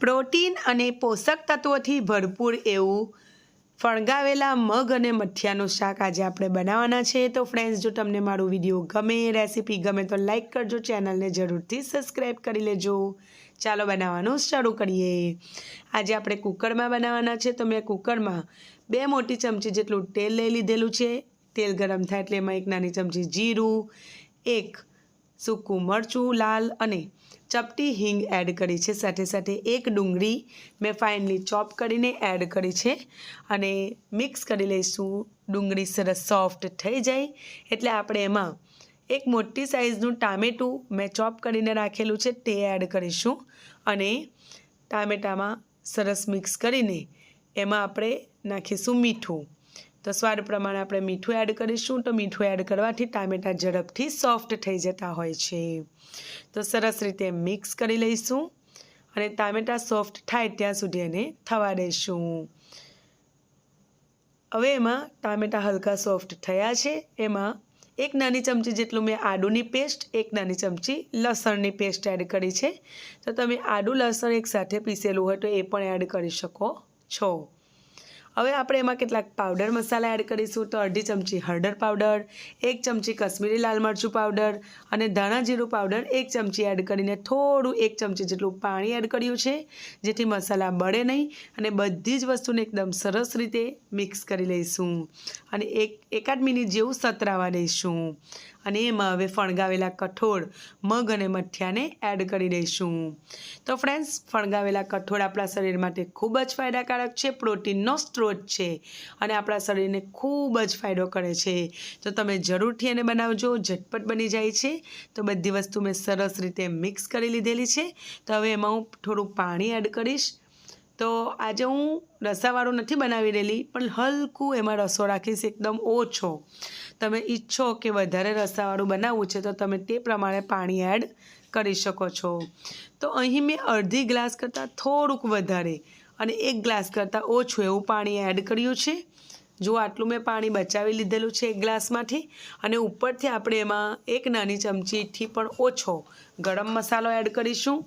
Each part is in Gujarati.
પ્રોટીન અને પોષક તત્વોથી ભરપૂર એવું ફણગાવેલા મગ અને મઠિયાનું શાક આજે આપણે બનાવવાના છે. તો ફ્રેન્ડ્સ જો તમને મારું વીડિયો ગમે રેસીપી ગમે, તો લાઇક કરજો ચેનલને જરૂરથી સબસ્ક્રાઈબ કરી લેજો. ચાલો બનાવવાનું શરૂ કરીએ. આજે આપણે કુકરમાં બનાવવાના છે. તો મેં કુકરમાં બે મોટી ચમચી જેટલું તેલ લઈ લીધેલું છે. તેલ ગરમ થાય એટલે એમાં એક નાની ચમચી જીરું, એક સૂકું મરચું, લાલ અને ચપટી હિંગ એડ કરી છે. સાથે સાથે એક ડુંગળી મેં ફાઇનલી ચોપ કરીને એડ કરી છે અને મિક્સ કરી લઈશું. ડુંગળી સરસ સોફ્ટ થઈ જાય એટલે આપણે એમાં એક મોટી સાઇઝનું ટામેટું મેં ચોપ કરીને રાખેલું છે તે એડ કરીશું અને ટામેટામાં સરસ મિક્સ કરીને એમાં આપણે નાખીશું મીઠું. તો સ્વાદ પ્રમાણે આપણે મીઠું એડ કરીશું તો મીઠું એડ કરવાથી ટામેટાં ઝડપથી સોફ્ટ થઈ જતા હોય છે. તો સરસ રીતે મિક્સ કરી લઈશું અને ટામેટાં સોફ્ટ થાય ત્યાં સુધી એને થવા દઈશું. હવે એમાં ટામેટાં હલકા સોફ્ટ થયા છે. એમાં એક નાની ચમચી જેટલું મેં આદુની પેસ્ટ એક નાની ચમચી લસણની પેસ્ટ એડ કરી છે. તો તમે આદુ લસણ એક સાથે પીસેલું હોય તો એ પણ એડ કરી શકો છો. હવે આપણે એમાં કેટલાક પાવડર મસાલા એડ કરીશું તો અડધી ચમચી હળદર પાવડર એક ચમચી કશ્મીરી લાલ મરચું પાવડર અને ધાણા જીરું પાવડર એક ચમચી એડ કરીને થોડું એક ચમચી જેટલું પાણી એડ કર્યું છે, જેથી મસાલા બળે નહીં અને બધી જ વસ્તુને એકદમ સરસ રીતે મિક્સ કરી લઈશું અને એક, એકાદ મિનિટ જેવું સતરાવા દઈશું અને એમાં હવે ફણગાવેલા કઠોળ, મગ અને મઠિયાને એડ કરી દઈશું. તો ફ્રેન્ડ્સ ફણગાવેલા કઠોળ આપણા શરીર માટે ખૂબ જ ફાયદાકારક છે, પ્રોટીનનો સ્ત્રોત છે અને આપણા શરીરને ખૂબ જ ફાયદો કરે છે. તો તમે જરૂરથી એને બનાવજો, ઝટપટ બની જાય છે. તો બધી વસ્તુ મેં સરસ રીતે મિક્સ કરી લીધેલી છે. તો હવે એમાં હું થોડું પાણી એડ કરીશ. તો આજે હું રસાવાળું નથી બનાવી રહેલી, પણ હલકું એમાં રસો રાખીશ, એકદમ ઓછો. તમે ઈચ્છો કે વધારે રસાવાળું બનાવવું છે, તો તમે તે પ્રમાણે પાણી એડ કરી શકો છો. તો અહીં મેં અડધી ગ્લાસ કરતાં થોડુંક વધારે અને એક ગ્લાસ કરતાં ઓછું એવું પાણી એડ કર્યું છે. જો આટલું મેં પાણી બચાવી લીધેલું છે એક ગ્લાસમાંથી અને ઉપરથી આપણે એમાં એક નાની ચમચીથી પણ ઓછો ગરમ મસાલો એડ કરીશું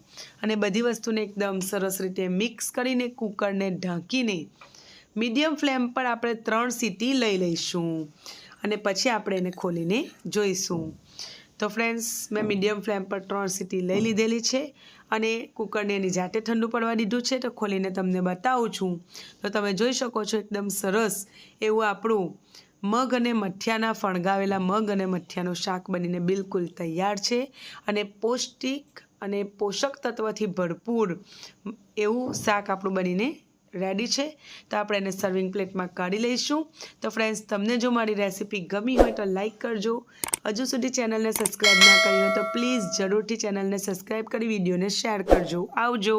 અને બધી વસ્તુને એકદમ સરસ રીતે મિક્સ કરીને કુકરને ઢાંકીને મીડિયમ ફ્લેમ પર આપણે ત્રણ સીટી લઈ લઈશું અને પછી આપણે એને ખોલીને જોઈશું. તો ફ્રેન્ડ્સ, મેં મીડિયમ ફ્લેમ પર ત્રણ સીટી લઈ લીધેલી છે અને કુકરને એની જાતે ઠંડુ પડવા દીધું છે. તો ખોલીને તમને બતાવું છું. તો તમે જોઈ શકો છો એકદમ સરસ એવું આપણું મગ અને મઠિયાના ફણગાવેલા મગ અને મઠિયાનું શાક બનીને બિલકુલ તૈયાર છે અને પૌષ્ટિક અને પોષક તત્વથી ભરપૂર એવું શાક આપણું બનીને રેડી છે, તો આપણે એને સર્વિંગ પ્લેટમાં કાઢી લઈશું. તો ફ્રેન્ડ્સ તમને જો મારી રેસીપી ગમી હોય તો લાઇક કરજો. હજુ સુધી ચેનલને સબસ્ક્રાઈબ ના કરી હોય તો પ્લીઝ જરૂરથી ચેનલને સબસ્ક્રાઈબ કરી વિડીયોને શેર કરજો. આવજો.